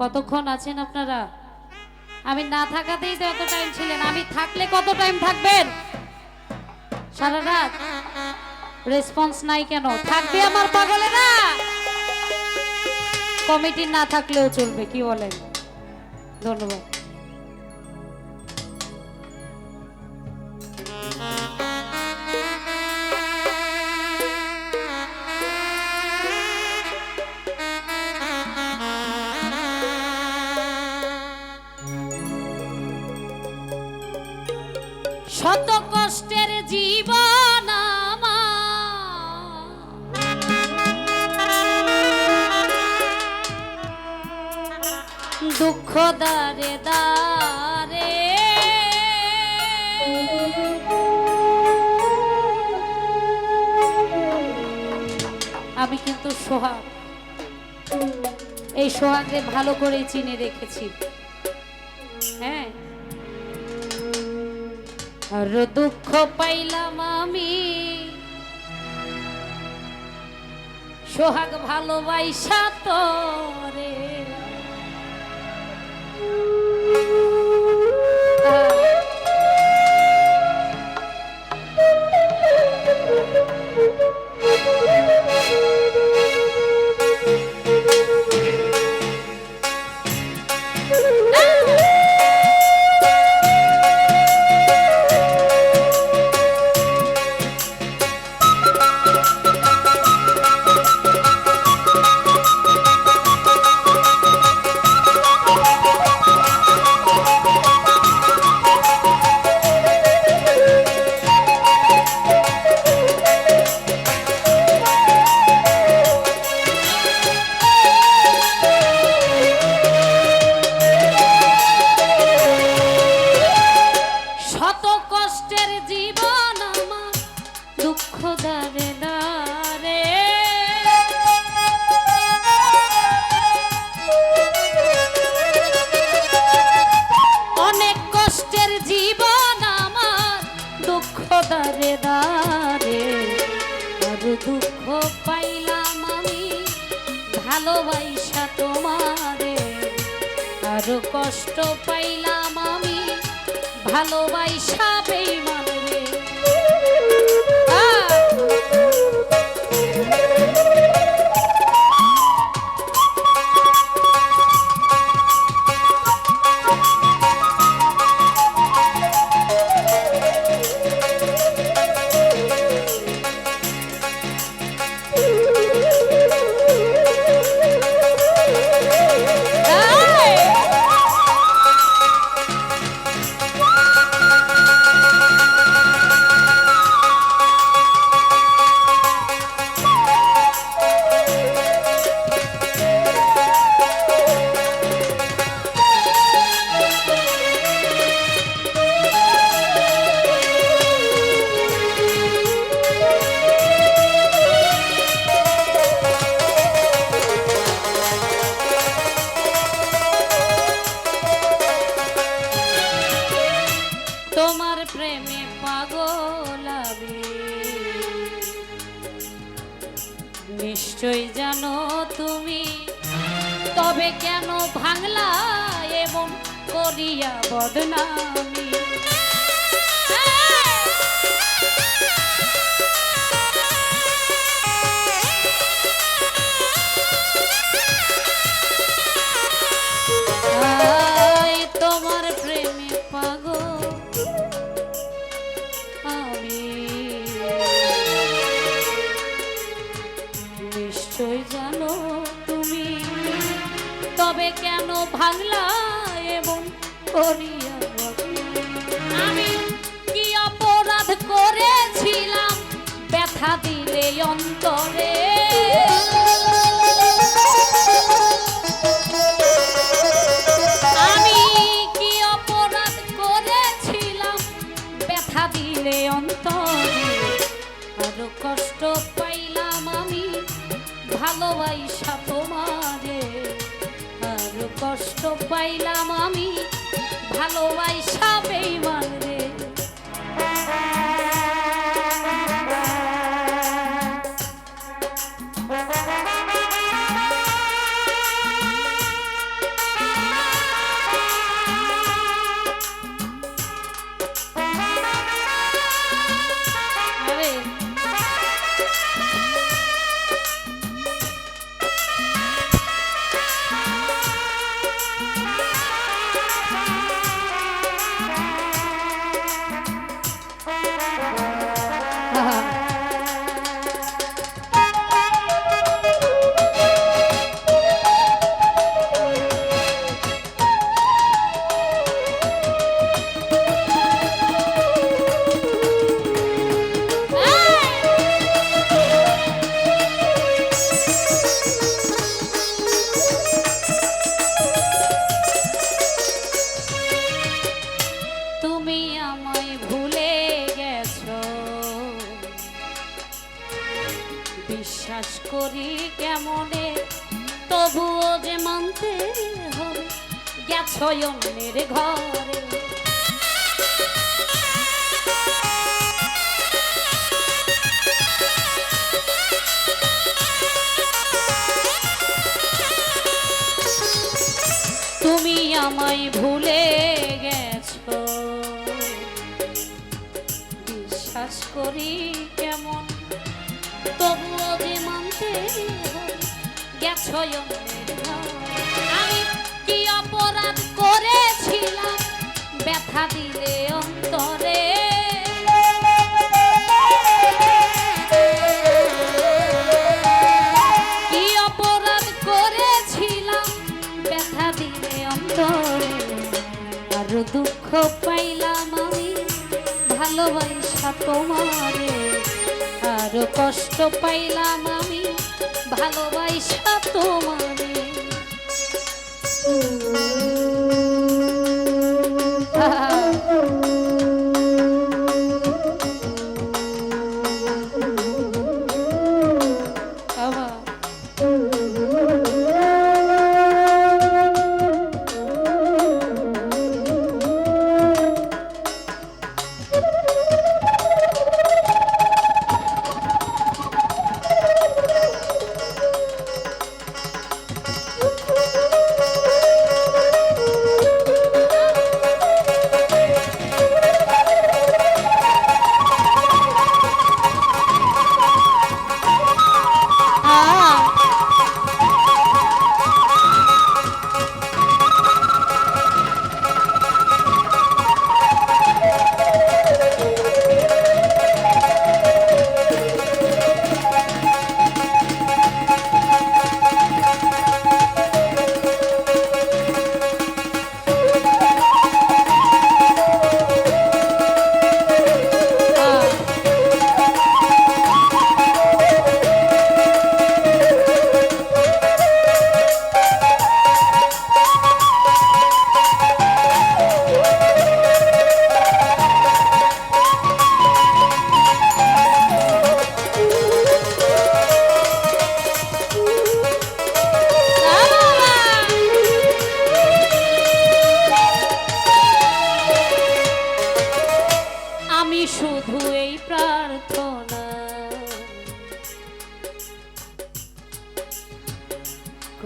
কতক্ষণ আছেন আপনারা? আমি না থাকাতেই তো এত টাইম ছিলেন, আমি থাকলে কত টাইম থাকবেন? সারা রাত? রেসপন্স নাই কেন? থাকবে আমার পাগলে না কমিটি না থাকলেও চলবে, কি বলেন? ধন্যবাদ। দারে দারে। আমি কিন্তু সোহাগ। এই সোহাগকে ভালো করে চিনে রেখেছি। হ্যাঁ। আর দুঃখ পাইলাম আমি। সোহাগ ভালোবাসা তোরে জীবন দুঃখ অনেক কষ্টের দুঃখ দুঃখ পাইলাম আমি ভালোবাসা তোমারে। আর কষ্ট পাইলাম ভালোবাসা বেইমান। তবে কেন ভাঙলা এবং করিয়া বদনামি? কেন ভাঙলা এবং করিয়া আমি কি অপরাধ করেছিলাম? ব্যথা দিলে অন্তরে। মনে তবুও যে মানতে হবে গেছো অন্যের ঘরে। তুমি আমায় ভুলে গেছো। বিশ্বাস করি কেমন গেছো। আমি কি অপরাধ করেছিলাম? ব্যথা দিলে অন্তরে। কি অপরাধ করেছিলাম? ব্যথা দিলে অন্তরে। আর দুঃখ পাইলাম আমি ভালোবাসা তোমারে। আর কষ্ট পাইলাম আমি ভালোবাসা তোমারে।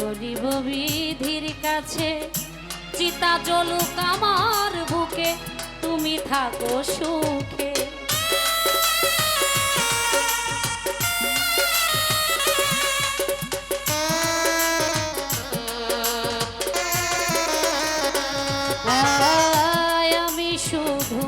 করিব বিধির কাছে। চিতা জলুক আমার বুকে তুমি থাকো সুখে। আমি শুধু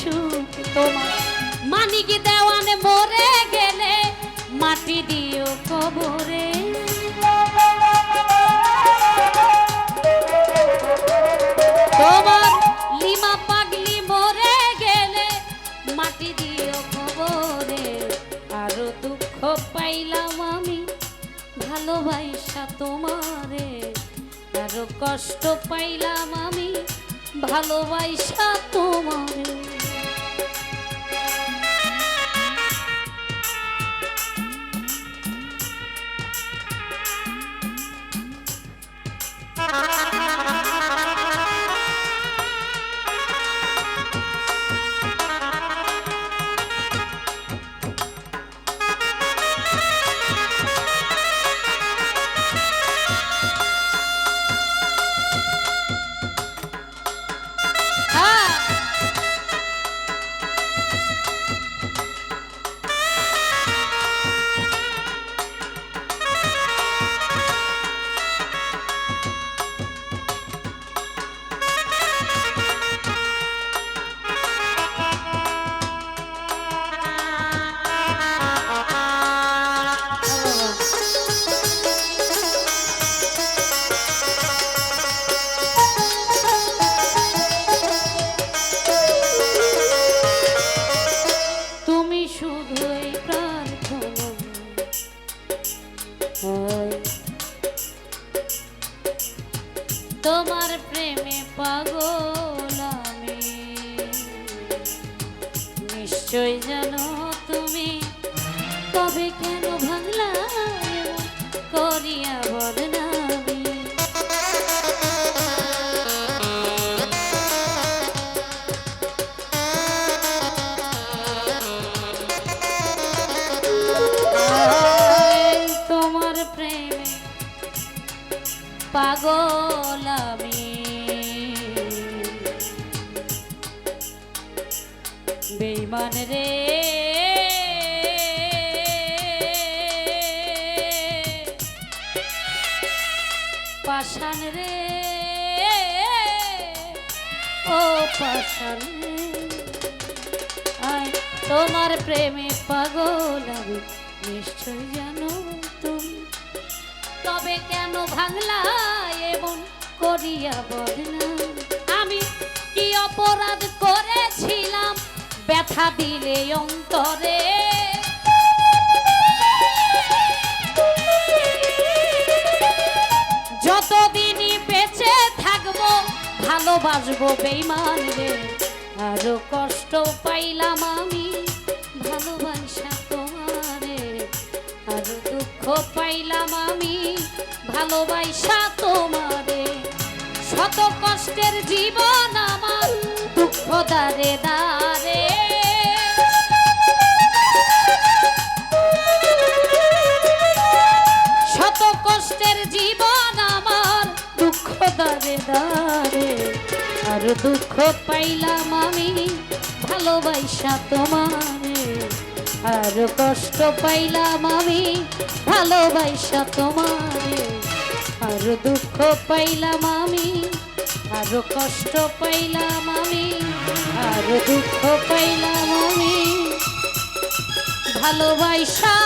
সুখ তোমার। মানিক দেওয়ানে মরে গেলে, মাটি দিও কবরে। তোমার লিমা পাগলি মরে গেলে, মাটি দিও খবরে আরও দুঃখ পাইলাম আমি, ভালোবাসা তোমারে। আরও কষ্ট পাইলাম আমি ভালোবাসা তোমারে পাষাণ রে। ও আয়, তোমার প্রেমে পাগল আমি, নিশ্চয় জানো তুমি। তবে কেন ভাঙলা এমন করিয়া বদনাম আমি কি অপরাধ করেছিলাম? ব্যথা দিলে অন্তরে ভালোবাসবো বেইমান রে। আরও কষ্ট পাইলাম আমি ভালোবাসা তোমারে। আরও দুঃখ পাইলাম আমি ভালোবাসা তোমারে। শত কষ্টের জীবন আমার দুঃখ দারে দারে আর দুঃখ পাইলাম আমি, ভালোবাসা তোমারে। আর কষ্ট পাইলাম আমি, ভালোবাসা তোমারে। আর দুঃখ পাইলাম আমি, আর কষ্ট পাইলাম আমি, আর দুঃখ পাইলাম আমি। ভালোবাসা